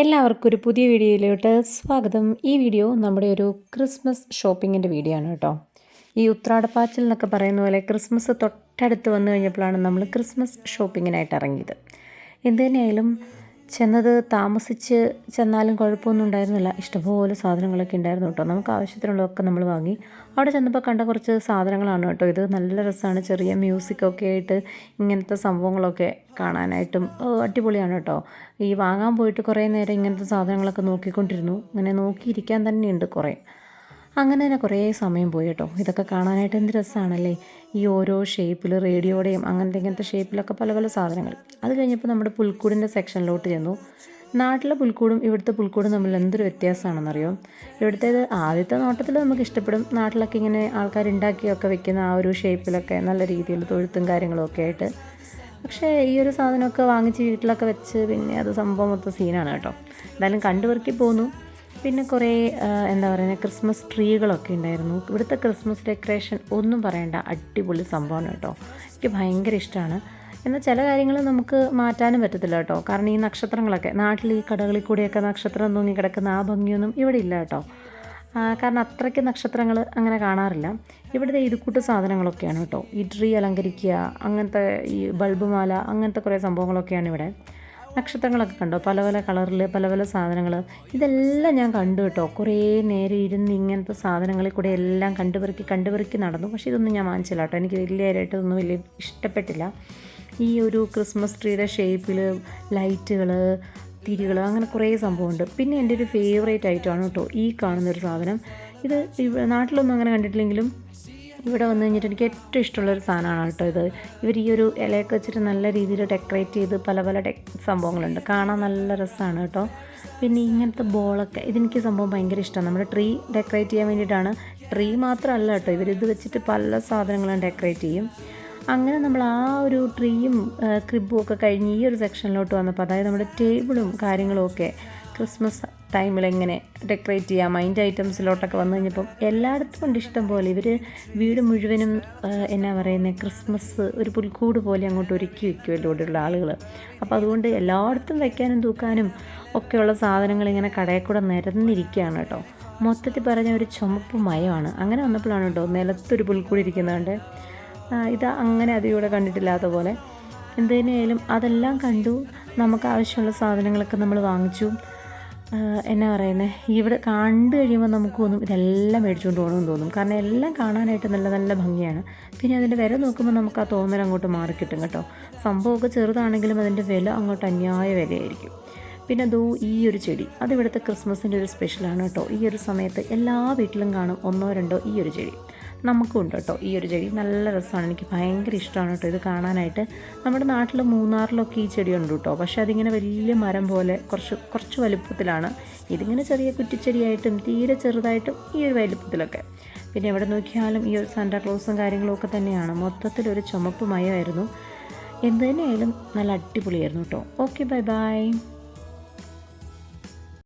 എല്ലാവർക്കും ഒരു പുതിയ വീഡിയോയിലോട്ട് സ്വാഗതം. ഈ വീഡിയോ നമ്മുടെ ഒരു ക്രിസ്മസ് ഷോപ്പിങ്ങിന്റെ വീഡിയോ ആണ് കേട്ടോ. ഈ ഉത്രാടപ്പാച്ചിൽ എന്നൊക്കെ പറയുന്ന പോലെ ക്രിസ്മസ് തൊട്ടടുത്ത് വന്നു കഴിഞ്ഞപ്പോഴാണ് നമ്മൾ ക്രിസ്മസ് ഷോപ്പിങ്ങിനായിട്ട് ഇറങ്ങിയത്. എന്ത് തന്നെയായാലും ചെന്നത് താമസിച്ച് ചെന്നാലും കുഴപ്പമൊന്നും ഉണ്ടായിരുന്നില്ല. ഇഷ്ടംപോലെ സാധനങ്ങളൊക്കെ ഉണ്ടായിരുന്നു കേട്ടോ. നമുക്ക് ആവശ്യത്തിനുള്ളതൊക്കെ നമ്മൾ വാങ്ങി. അവിടെ ചെന്നപ്പോൾ കണ്ട കുറച്ച് സാധനങ്ങളാണ് കേട്ടോ ഇത്. നല്ല രസമാണ്. ചെറിയ മ്യൂസിക്കൊക്കെ ആയിട്ട് ഇങ്ങനത്തെ സംഭവങ്ങളൊക്കെ കാണാനായിട്ടും അടിപൊളിയാണ് കേട്ടോ. ഈ വാങ്ങാൻ പോയിട്ട് കുറേ നേരം ഇങ്ങനത്തെ സാധനങ്ങളൊക്കെ നോക്കിക്കൊണ്ടിരുന്നു. അങ്ങനെ നോക്കിയിരിക്കാൻ തന്നെയുണ്ട് കുറേ. അങ്ങനെ തന്നെ കുറേ സമയം പോയി കേട്ടോ ഇതൊക്കെ കാണാനായിട്ട് എന്ത് രസമാണല്ലേ ഈ ഓരോ ഷേപ്പിൽ റേഡിയോയുടെയും അങ്ങനത്തെ ഇങ്ങനത്തെ ഷേപ്പിലൊക്കെ പല പല സാധനങ്ങൾ. അത് കഴിഞ്ഞപ്പോൾ നമ്മുടെ പുൽക്കൂടിന്റെ സെക്ഷനിലോട്ട് ചെന്നു. നാട്ടിലെ പുൽക്കൂടും ഇവിടുത്തെ പുൽക്കൂടും തമ്മിൽ എന്തൊരു വ്യത്യാസമാണെന്നറിയോ? ഇവിടുത്തേത് ആദ്യത്തെ നോട്ടത്തിൽ നമുക്ക് ഇഷ്ടപ്പെടും. നാട്ടിലൊക്കെ ഇങ്ങനെ ആൾക്കാർ ഉണ്ടാക്കിയൊക്കെ വെക്കുന്ന ആ ഒരു ഷേപ്പിലൊക്കെ നല്ല രീതിയിൽ തൊഴുത്തും കാര്യങ്ങളും ഒക്കെ ആയിട്ട്. പക്ഷേ ഈ ഒരു സാധനമൊക്കെ വാങ്ങിച്ച് വീട്ടിലൊക്കെ വെച്ച് പിന്നെ അത് സംഭവം മൊത്തം സീനാണ് കേട്ടോ. എന്തായാലും കണ്ടുപെറുക്കി പോന്നു. പിന്നെ കുറേ എന്താ പറയുക ക്രിസ്മസ് ട്രീകളൊക്കെ ഉണ്ടായിരുന്നു. ഇവിടുത്തെ ക്രിസ്മസ് ഡെക്കറേഷൻ ഒന്നും പറയണ്ട അടിപൊളി സംഭവമാണ് കേട്ടോ. എനിക്ക് ഭയങ്കര ഇഷ്ടമാണ് എന്നാൽ ചില കാര്യങ്ങൾ നമുക്ക് മാറ്റാനും പറ്റത്തില്ല കേട്ടോ. കാരണം ഈ നക്ഷത്രങ്ങളൊക്കെ നാട്ടിൽ ഈ കടകളിൽ കൂടെയൊക്കെ നക്ഷത്രം തൂങ്ങി കിടക്കുന്ന ആ ഭംഗിയൊന്നും ഇവിടെ ഇല്ല കേട്ടോ. കാരണം അത്രയ്ക്ക് നക്ഷത്രങ്ങൾ അങ്ങനെ കാണാറില്ല. ഇവിടുത്തെ ഇതുകൂട്ട് സാധനങ്ങളൊക്കെയാണ് കേട്ടോ. ഈ ട്രീ അലങ്കരിക്കുക അങ്ങനത്തെ ഈ ബൾബ് മാല അങ്ങനത്തെ കുറേ സംഭവങ്ങളൊക്കെയാണ് ഇവിടെ. നക്ഷത്രങ്ങളൊക്കെ കണ്ടോ? പല പല കളറിൽ പല പല സാധനങ്ങൾ ഇതെല്ലാം ഞാൻ കണ്ടു കേട്ടോ. കുറേ നേരം ഇരുന്ന് ഇങ്ങനത്തെ സാധനങ്ങളിൽ കൂടെ എല്ലാം കണ്ടുപെറുക്കി കണ്ടുപെറുക്കി നടന്നു. പക്ഷേ ഇതൊന്നും ഞാൻ വാങ്ങിച്ചില്ല കേട്ടോ. എനിക്ക് വലിയതായിട്ട് ഇതൊന്നും വലിയ ഇഷ്ടപ്പെട്ടില്ല. ഈ ഒരു ക്രിസ്മസ് ട്രീയുടെ ഷേപ്പിൽ ലൈറ്റുകൾ തിരികൾ അങ്ങനെ കുറേ സംഭവമുണ്ട്. പിന്നെ എന്റെ ഒരു ഫേവറേറ്റ് ഐറ്റമാണ് കേട്ടോ ഈ കാണുന്നൊരു സാധനം. ഇത് നാട്ടിലൊന്നും അങ്ങനെ കണ്ടിട്ടില്ലെങ്കിലും ഇവിടെ വന്നു കഴിഞ്ഞിട്ട് എനിക്ക് ഏറ്റവും ഇഷ്ടമുള്ളൊരു സാധനമാണ് കേട്ടോ ഇത്. ഇവർ ഈ ഒരു ഇലയൊക്കെ വെച്ചിട്ട് നല്ല രീതിയിൽ ഡെക്കറേറ്റ് ചെയ്ത് പല പല ഡെ സംഭവങ്ങളുണ്ട്. കാണാൻ നല്ല രസമാണ് കേട്ടോ. പിന്നെ ഇങ്ങനത്തെ ബോളൊക്കെ ഇതെനിക്ക് സംഭവം ഭയങ്കര ഇഷ്ടമാണ് നമ്മുടെ ട്രീ ഡെക്കറേറ്റ് ചെയ്യാൻ വേണ്ടിയിട്ടാണ്. ട്രീ മാത്രമല്ല കേട്ടോ ഇവരിത് വെച്ചിട്ട് പല സാധനങ്ങളും ഡെക്കറേറ്റ് ചെയ്യും. അങ്ങനെ നമ്മൾ ആ ഒരു ട്രീയും ക്രിബും ഒക്കെ കഴിഞ്ഞ് ഈ ഒരു സെക്ഷനിലോട്ട് വന്നപ്പോൾ അതായത് നമ്മുടെ ടേബിളും കാര്യങ്ങളും ഒക്കെ ക്രിസ്മസ് ടൈമിൽ എങ്ങനെ ഡെക്കറേറ്റ് ചെയ്യാം മൈൻഡ് ഐറ്റംസിലോട്ടൊക്കെ വന്നു കഴിഞ്ഞപ്പം എല്ലായിടത്തും ഉണ്ട് ഇഷ്ടം പോലെ. ഇവർ വീട് മുഴുവനും എന്നാ പറയുന്നത് ക്രിസ്മസ് ഒരു പുൽക്കൂട് പോലെ അങ്ങോട്ട് ഒരുക്കി വയ്ക്കുമല്ലോ ഇവിടെയുള്ള ആളുകൾ അപ്പോൾ അതുകൊണ്ട് എല്ലായിടത്തും വയ്ക്കാനും തൂക്കാനും ഒക്കെയുള്ള സാധനങ്ങൾ ഇങ്ങനെ കടയിൽ കൂടെ നിരന്നിരിക്കുകയാണ് കേട്ടോ. മൊത്തത്തിൽ പറഞ്ഞ ഒരു ചുമപ്പ് മയമാണ്. അങ്ങനെ വന്നപ്പോഴാണ് കേട്ടോ നിലത്തൊരു പുൽക്കൂടി ഇരിക്കുന്നതുകൊണ്ട്. ഇത് അങ്ങനെ അതിലൂടെ കണ്ടിട്ടില്ലാത്ത പോലെ. എന്തിനായാലും അതെല്ലാം കണ്ടു. നമുക്ക് ആവശ്യമുള്ള സാധനങ്ങളൊക്കെ നമ്മൾ വാങ്ങിച്ചു. എന്നാ പറയുന്നത് ഇവിടെ കണ്ടു കഴിയുമ്പോൾ നമുക്ക് തോന്നും ഇതെല്ലാം മേടിച്ചുകൊണ്ട് പോകണമെന്ന് തോന്നും. കാരണം എല്ലാം കാണാനായിട്ട് നല്ല നല്ല ഭംഗിയാണ്. പിന്നെ അതിന്റെ വില നോക്കുമ്പോൾ നമുക്ക് ആ തോന്നൽ അങ്ങോട്ട് മാറിക്കിട്ടും കേട്ടോ സംഭവമൊക്കെ ചെറുതാണെങ്കിലും അതിന്റെ വില അങ്ങോട്ട് അന്യായ വിലയായിരിക്കും. പിന്നെ അതോ ഈ ഒരു ചെടി. അത് അതിവിടുത്തെ ക്രിസ്മസിന്റെ ഒരു സ്പെഷ്യലാണ് കേട്ടോ. ഈ ഒരു സമയത്ത് എല്ലാ വീട്ടിലും കാണും ഒന്നോ രണ്ടോ ഈ ഒരു ചെടി. നമുക്കും ഉണ്ട് കേട്ടോ. ഈ ഒരു ചെടി നല്ല രസമാണ്. എനിക്ക് ഭയങ്കര ഇഷ്ടമാണ് കേട്ടോ ഇത് കാണാനായിട്ട്. നമ്മുടെ നാട്ടിൽ മൂന്നാറിലൊക്കെ ഈ ചെടി ഉണ്ട് കേട്ടോ. പക്ഷേ അതിങ്ങനെ വലിയ മരം പോലെ കുറച്ച് കുറച്ച് വലുപ്പത്തിലാണ്. ഇതിങ്ങനെ ചെറിയ കുറ്റിച്ചെടിയായിട്ടും തീരെ ചെറുതായിട്ടും ഈ ഒരു വലുപ്പത്തിലൊക്കെ. പിന്നെ എവിടെ നോക്കിയാലും ഈ ഒരു സാന്റാക്ലോസും കാര്യങ്ങളും ഒക്കെ തന്നെയാണ്. മൊത്തത്തിലൊരു ചുമപ്പ് മയമായിരുന്നു. എന്ത് തന്നെയായാലും നല്ല അടിപൊളിയായിരുന്നു കേട്ടോ. Okay bye bye